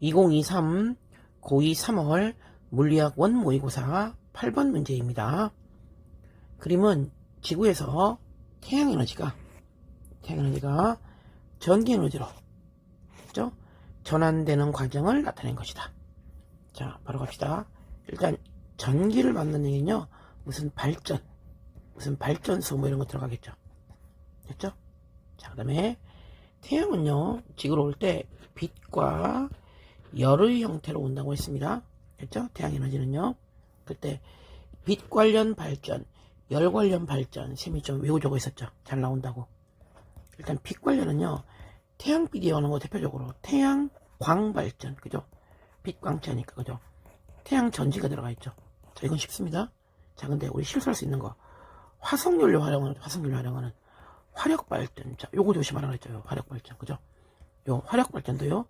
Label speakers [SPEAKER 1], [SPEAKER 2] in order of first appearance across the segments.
[SPEAKER 1] 2023 고2 3월 물리학 원 모의고사 8번 문제입니다. 그림은 지구에서 태양 에너지가 태양 에너지가 전기 에너지로 그죠? 전환되는 과정을 나타낸 것이다. 자, 바로 갑시다. 일단 전기를 만드는 요 무슨 발전, 무슨 발전소 뭐 이런 거 들어가겠죠. 됐죠? 자, 그 다음에 태양은요, 지구로 올 때 빛과 열의 형태로 온다고 했습니다. 됐죠? 태양 에너지는요. 그때 빛 관련 발전, 열 관련 발전, 셈이 좀 외우자고 했었죠. 잘 나온다고. 일단 빛 관련은요, 태양빛이 오는 거 대표적으로 태양 광 발전, 그죠? 빛 광차니까, 그죠? 태양 전지가 들어가 있죠. 자, 이건 쉽습니다. 자, 근데 우리 실수할 수 있는 거. 화석연료 활용하는, 화석연료 활용하는 화력 발전. 자, 요거 조심하라 그랬죠. 화력 발전. 그죠? 요 화력 발전도요.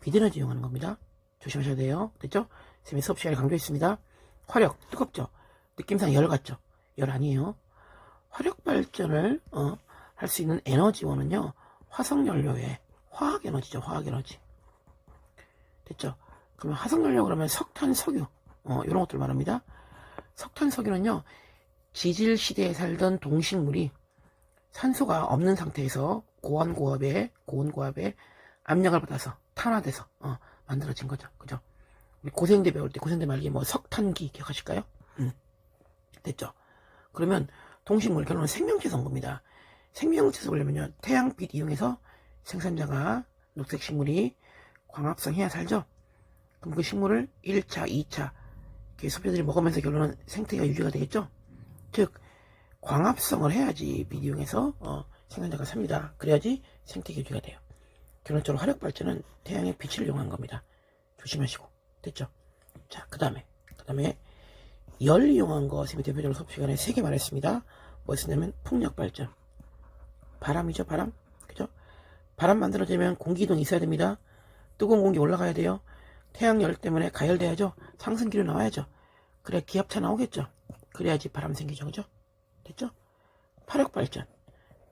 [SPEAKER 1] 비데너지 이용하는 겁니다. 조심하셔야 돼요. 됐죠? 선생님이 수업 시간에 강조했습니다. 화력, 뜨겁죠? 느낌상 열 같죠? 열 아니에요. 화력 발전을, 어, 할 수 있는 에너지원은요, 화석연료의 화학 에너지죠, 화학 에너지. 됐죠? 그러면 화석연료 그러면 석탄, 석유, 어, 이런 것들 말합니다. 석탄, 석유는요, 지질 시대에 살던 동식물이 산소가 없는 상태에서 고온 고압에, 고온 고압에 압력을 받아서 탄화돼서, 어, 만들어진 거죠. 그죠? 우리 고생대 배울 때 고생대 말기 뭐 석탄기 기억하실까요? 음. 됐죠? 그러면 동식물 결론은 생명체 성분입니다. 생명체 성분이면요 태양빛 이용해서 생산자가 녹색 식물이 광합성 해야 살죠? 그럼 그 식물을 1차, 2차 소비자들이 먹으면서 결론은 생태가 유지가 되겠죠? 즉 광합성을 해야지 빛 이용해서 어, 생산자가 삽니다. 그래야지 생태가 유지가 돼요. 결론적으로 화력 발전은 태양의 빛을 이용한 겁니다. 조심하시고 됐죠? 자, 그 다음에 그 다음에 열 이용한 거 선생님이 대표적으로 수업 시간에 세 개 말했습니다. 뭐였냐면 풍력 발전, 바람이죠, 바람, 그죠? 바람 만들어지면 공기 이동이 있어야 됩니다. 뜨거운 공기 올라가야 돼요. 태양열 때문에 가열돼야죠. 상승기로 나와야죠. 그래 기압차 나오겠죠. 그래야지 바람 생기죠, 그죠? 됐죠? 파력 발전.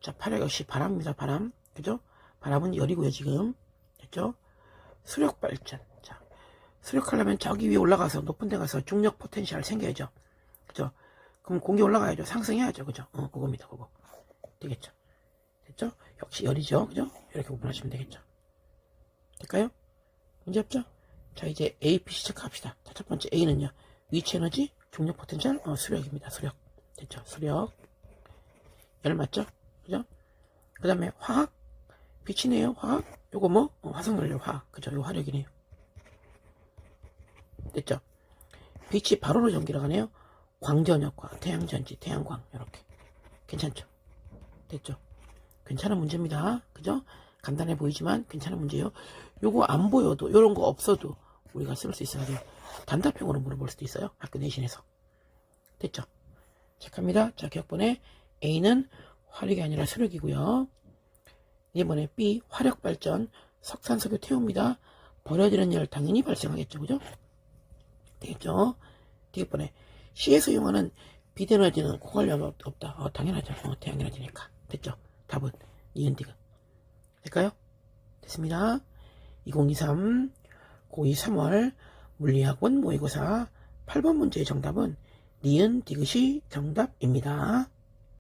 [SPEAKER 1] 자, 파력 역시 바람입니다, 바람, 그죠? 바람은 열이고요, 지금. 됐죠? 수력 발전. 자, 수력하려면 저기 위에 올라가서 높은 데 가서 중력 포텐셜 생겨야죠. 그죠? 그럼 공기 올라가야죠. 상승해야죠. 그죠? 어, 그겁니다, 그거. 되겠죠? 됐죠? 역시 열이죠. 그죠? 이렇게 구분하시면 되겠죠. 될까요? 문제 없죠? 자, 이제 A, B 시작합시다. 자, 첫 번째 A는요. 위치 에너지, 중력 포텐셜, 어, 수력입니다. 수력. 됐죠? 수력. 열 맞죠? 그죠? 그 다음에 화학. 빛이네요. 화학. 요거 뭐? 어, 화석연료 화학. 그죠? 요 화력이네요. 됐죠? 빛이 바로로 전기로 가네요. 광전역과 태양전지, 태양광 이렇게 괜찮죠? 됐죠? 괜찮은 문제입니다. 그죠? 간단해 보이지만 괜찮은 문제예요. 요거 안 보여도 요런 거 없어도 우리가 쓸 수 있어야 돼요. 단답형으로 물어볼 수도 있어요. 학교 내신에서. 됐죠? 체크합니다. 자, 기억번에 A는 화력이 아니라 수력이고요. 이번에 B 화력 발전 석탄석유 태웁니다. 버려지는 열 당연히 발생하겠죠. 그죠? 되겠죠? 되겠번에 C에서 이용하는 비대너지는 고관련 없다. 어, 당연하죠. 어, 태양에너지니까. 됐죠? 답은 니은디가. 될까요? 됐습니다. 2023 고2 3월 물리학원 모의고사 8번 문제의 정답은 니은 디귿이 정답입니다.